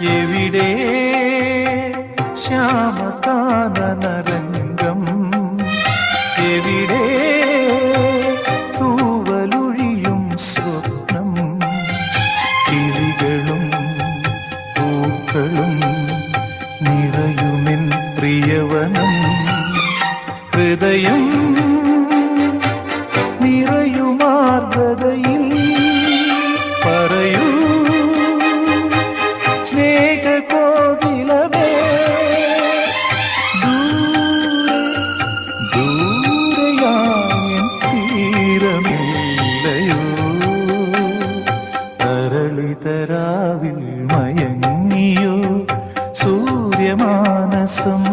എവിടെ? ശ്യാമകാനനരംഗം. എവിടെ? തൂവലൊഴിയും സ്വപ്നം. കിളികളും പൂക്കളും നിറയുമെൻ പ്രിയവനം. ഹൃദയം നിറയുമാർദ്രതയിൽ വിവേക കോകിലമേ ദൂരെ ദൂരയാൻ തീരമില്ലയോ അരളിതരാവിൽ മയങ്ങിയോ. സൂര്യമാനസം